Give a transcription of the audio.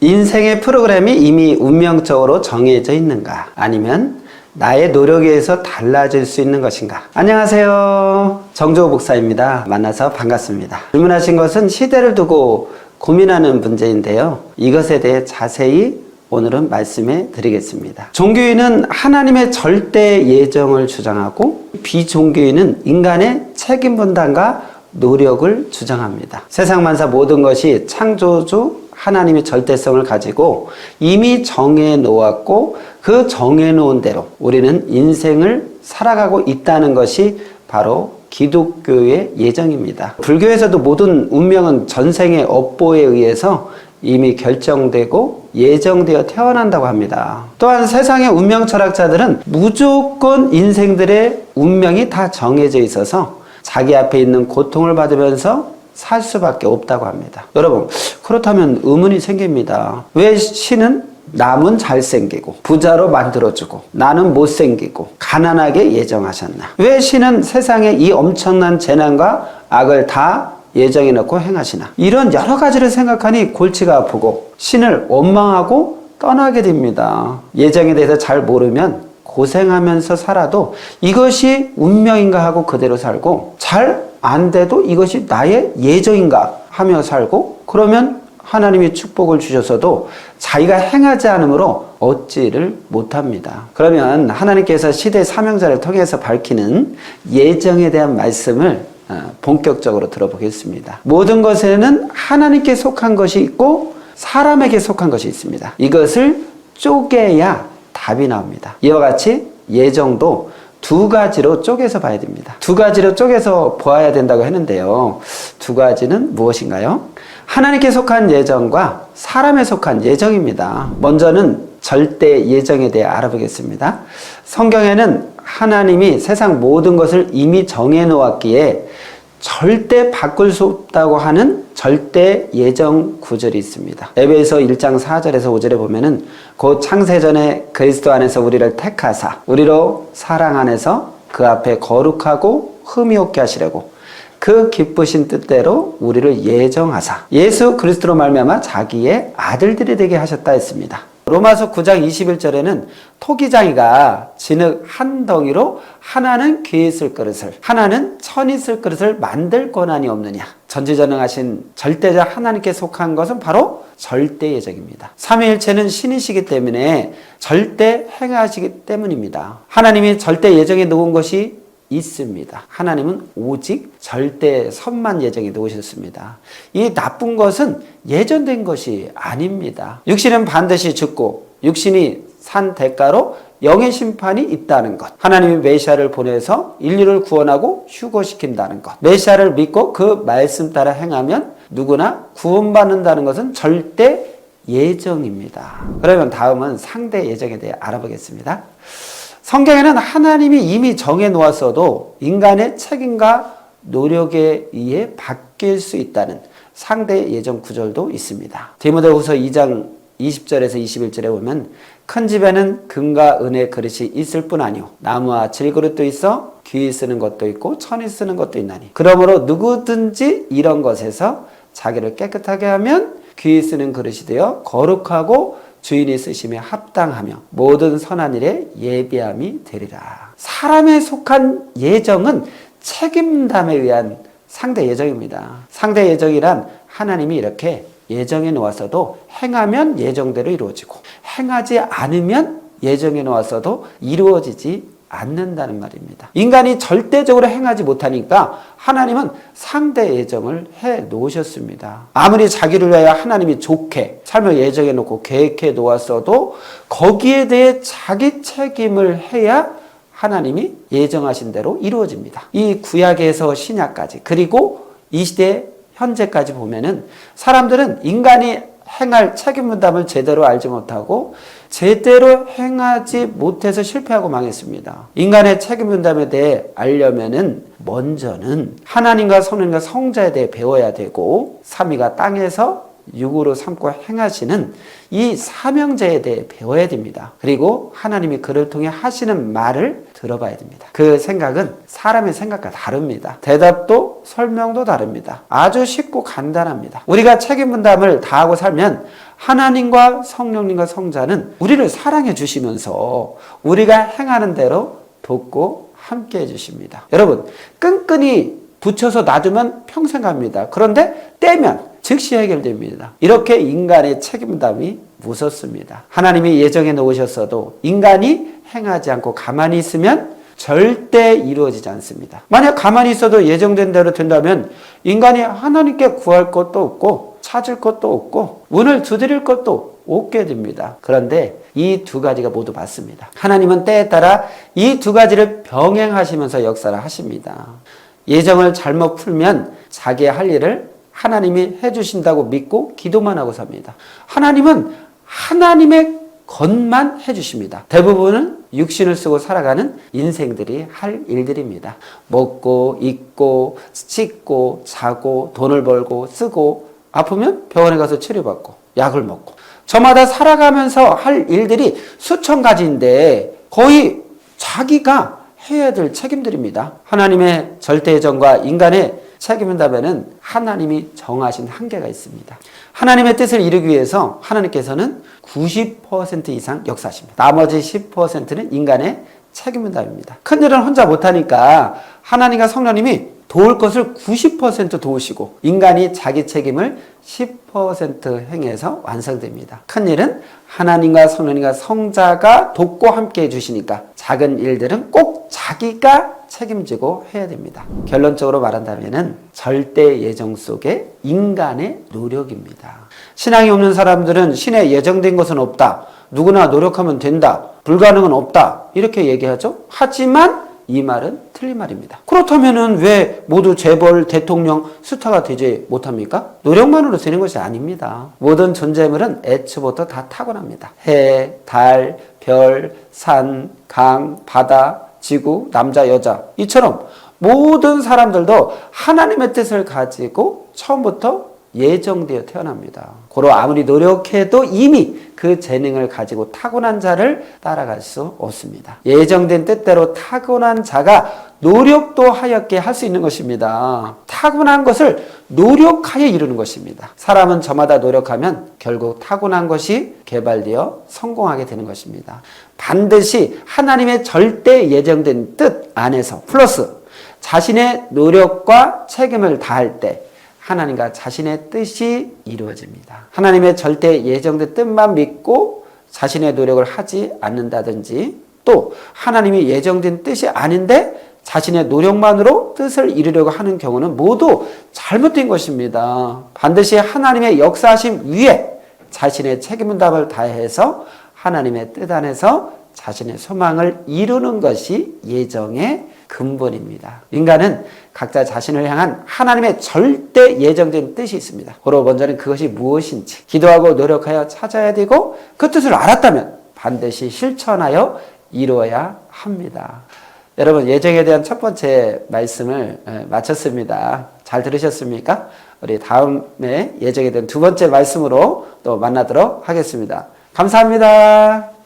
인생의 프로그램이 이미 운명적으로 정해져 있는가? 아니면 나의 노력에 의해서 달라질 수 있는 것인가? 안녕하세요. 정조호 목사입니다. 만나서 반갑습니다. 질문하신 것은 시대를 두고 고민하는 문제인데요. 이것에 대해 자세히 오늘은 말씀해 드리겠습니다. 종교인은 하나님의 절대 예정을 주장하고 비종교인은 인간의 책임 분담과 노력을 주장합니다. 세상 만사 모든 것이 창조주 하나님의 절대성을 가지고 이미 정해 놓았고 그 정해 놓은 대로 우리는 인생을 살아가고 있다는 것이 바로 기독교의 예정입니다. 불교에서도 모든 운명은 전생의 업보에 의해서 이미 결정되고 예정되어 태어난다고 합니다. 또한 세상의 운명 철학자들은 무조건 인생들의 운명이 다 정해져 있어서 자기 앞에 있는 고통을 받으면서 살 수밖에 없다고 합니다. 여러분, 그렇다면 의문이 생깁니다. 왜 신은 남은 잘생기고 부자로 만들어주고 나는 못생기고 가난하게 예정하셨나? 왜 신은 세상에 이 엄청난 재난과 악을 다 예정해 놓고 행하시나? 이런 여러 가지를 생각하니 골치가 아프고 신을 원망하고 떠나게 됩니다. 예정에 대해서 잘 모르면 고생하면서 살아도 이것이 운명인가 하고 그대로 살고 잘 안 돼도 이것이 나의 예정인가 하며 살고 그러면 하나님이 축복을 주셔서도 자기가 행하지 않으므로 얻지를 못합니다. 그러면 하나님께서 시대 사명자를 통해서 밝히는 예정에 대한 말씀을 어, 본격적으로 들어보겠습니다. 모든 것에는 하나님께 속한 것이 있고 사람에게 속한 것이 있습니다. 이것을 쪼개야 답이 나옵니다. 이와 같이 예정도 두 가지로 쪼개서 봐야 됩니다. 두 가지로 쪼개서 보아야 된다고 했는데요. 두 가지는 무엇인가요? 하나님께 속한 예정과 사람에 속한 예정입니다. 먼저는 절대 예정에 대해 알아보겠습니다. 성경에는 하나님이 세상 모든 것을 이미 정해 놓았기에 절대 바꿀 수 없다고 하는 절대 예정 구절이 있습니다. 에베소 1장 4절에서 5절에 보면은 곧 창세전에 그리스도 안에서 우리를 택하사 우리로 사랑 안에서 그 앞에 거룩하고 흠이 없게 하시려고 그 기쁘신 뜻대로 우리를 예정하사 예수 그리스도로 말미암아 자기의 아들들이 되게 하셨다 했습니다. 로마서 9장 21절에는 토기장이가 진흙 한 덩이로 하나는 귀에 쓸 그릇을 하나는 천이 쓸 그릇을 만들 권한이 없느냐. 전지전능하신 절대자 하나님께 속한 것은 바로 절대 예정입니다. 삼위일체는 신이시기 때문에 절대 행하시기 때문입니다. 하나님이 절대 예정에 놓은 것이 있습니다. 하나님은 오직 절대 선만 예정에 놓으셨습니다. 이 나쁜 것은 예전된 것이 아닙니다. 육신은 반드시 죽고 육신이 산 대가로 영의 심판이 있다는 것. 하나님이 메시아를 보내서 인류를 구원하고 휴거시킨다는 것. 메시아를 믿고 그 말씀 따라 행하면 누구나 구원받는다는 것은 절대 예정입니다. 그러면 다음은 상대 예정에 대해 알아보겠습니다. 성경에는 하나님이 이미 정해 놓았어도 인간의 책임과 노력에 의해 바뀔 수 있다는 상대 예정 구절도 있습니다. 디모데후서 2장 20절에서 21절에 보면 큰 집에는 금과 은의 그릇이 있을 뿐 아니요 나무와 질그릇도 있어 귀 쓰는 것도 있고 천이 쓰는 것도 있나니 그러므로 누구든지 이런 것에서 자기를 깨끗하게 하면 귀 쓰는 그릇이 되어 거룩하고 주인이 쓰심에 합당하며 모든 선한 일에 예비함이 되리라. 사람에 속한 예정은 책임담에 의한 상대 예정입니다. 상대 예정이란 하나님이 이렇게 예정해 놓았어도 행하면 예정대로 이루어지고 행하지 않으면 예정해 놓았어도 이루어지지 않는다는 말입니다. 인간이 절대적으로 행하지 못하니까 하나님은 상대 예정을 해 놓으셨습니다. 아무리 자기를 위하여 하나님이 좋게 삶을 예정해 놓고 계획해 놓았어도 거기에 대해 자기 책임을 해야 하나님이 예정하신 대로 이루어집니다. 이 구약에서 신약까지 그리고 이 시대 현재까지 보면은 사람들은 인간이 행할 책임 분담을 제대로 알지 못하고 제대로 행하지 못해서 실패하고 망했습니다. 인간의 책임 분담에 대해 알려면은 먼저는 하나님과 성령과 성자에 대해 배워야 되고 삼위가 땅에서 육으로 삼고 행하시는 이 사명자에 대해 배워야 됩니다. 그리고 하나님이 그를 통해 하시는 말을 들어봐야 됩니다. 그 생각은 사람의 생각과 다릅니다. 대답도 설명도 다릅니다. 아주 쉽고 간단합니다. 우리가 책임 분담을 다하고 살면 하나님과 성령님과 성자는 우리를 사랑해 주시면서 우리가 행하는 대로 돕고 함께 해 주십니다. 여러분, 끈끈이 붙여서 놔두면 평생 갑니다. 그런데 떼면 즉시 해결됩니다. 이렇게 인간의 책임감이 무섭습니다. 하나님이 예정해 놓으셨어도 인간이 행하지 않고 가만히 있으면 절대 이루어지지 않습니다. 만약 가만히 있어도 예정된 대로 된다면 인간이 하나님께 구할 것도 없고 찾을 것도 없고 문을 두드릴 것도 없게 됩니다. 그런데 이 두 가지가 모두 맞습니다. 하나님은 때에 따라 이 두 가지를 병행하시면서 역사를 하십니다. 예정을 잘못 풀면 자기의 할 일을 하나님이 해주신다고 믿고 기도만 하고 삽니다. 하나님은 하나님의 것만 해주십니다. 대부분은 육신을 쓰고 살아가는 인생들이 할 일들입니다. 먹고, 입고, 씻고, 자고, 돈을 벌고, 쓰고, 아프면 병원에 가서 치료받고, 약을 먹고. 저마다 살아가면서 할 일들이 수천 가지인데 거의 자기가 해야 될 책임들입니다. 하나님의 절대정과 인간의 책임은다면은 하나님이 정하신 한계가 있습니다. 하나님의 뜻을 이루기 위해서 하나님께서는 90% 이상 역사하십니다. 나머지 10%는 인간의 책임은답입니다. 큰일은 혼자 못하니까 하나님과 성령님이 도울 것을 90% 도우시고 인간이 자기 책임을 10% 행해서 완성됩니다. 큰 일은 하나님과 성령님과 성자가 돕고 함께 해주시니까 작은 일들은 꼭 자기가 책임지고 해야 됩니다. 결론적으로 말한다면 절대 예정 속에 인간의 노력입니다. 신앙이 없는 사람들은 신에 예정된 것은 없다. 누구나 노력하면 된다. 불가능은 없다. 이렇게 얘기하죠. 하지만 이 말은 틀린 말입니다. 그렇다면은 왜 모두 재벌, 대통령, 스타가 되지 못합니까? 노력만으로 되는 것이 아닙니다. 모든 존재물은 애초부터 다 타고납니다. 해, 달, 별, 산, 강, 바다, 지구, 남자, 여자. 이처럼 모든 사람들도 하나님의 뜻을 가지고 처음부터 예정되어 태어납니다. 고로 아무리 노력해도 이미 그 재능을 가지고 타고난 자를 따라갈 수 없습니다. 예정된 뜻대로 타고난 자가 노력도 하였게 할 수 있는 것입니다. 타고난 것을 노력하여 이루는 것입니다. 사람은 저마다 노력하면 결국 타고난 것이 개발되어 성공하게 되는 것입니다. 반드시 하나님의 절대 예정된 뜻 안에서 플러스 자신의 노력과 책임을 다할 때 하나님과 자신의 뜻이 이루어집니다. 하나님의 절대 예정된 뜻만 믿고 자신의 노력을 하지 않는다든지 또 하나님이 예정된 뜻이 아닌데 자신의 노력만으로 뜻을 이루려고 하는 경우는 모두 잘못된 것입니다. 반드시 하나님의 역사하심 위에 자신의 책임감을 다해서 하나님의 뜻 안에서 자신의 소망을 이루는 것이 예정의 근본입니다. 인간은 각자 자신을 향한 하나님의 절대 예정된 뜻이 있습니다. 그러 먼저는 그것이 무엇인지 기도하고 노력하여 찾아야 되고 그 뜻을 알았다면 반드시 실천하여 이루어야 합니다. 여러분 예정에 대한 첫 번째 말씀을 마쳤습니다. 잘 들으셨습니까? 우리 다음에 예정에 대한 두 번째 말씀으로 또 만나도록 하겠습니다. 감사합니다.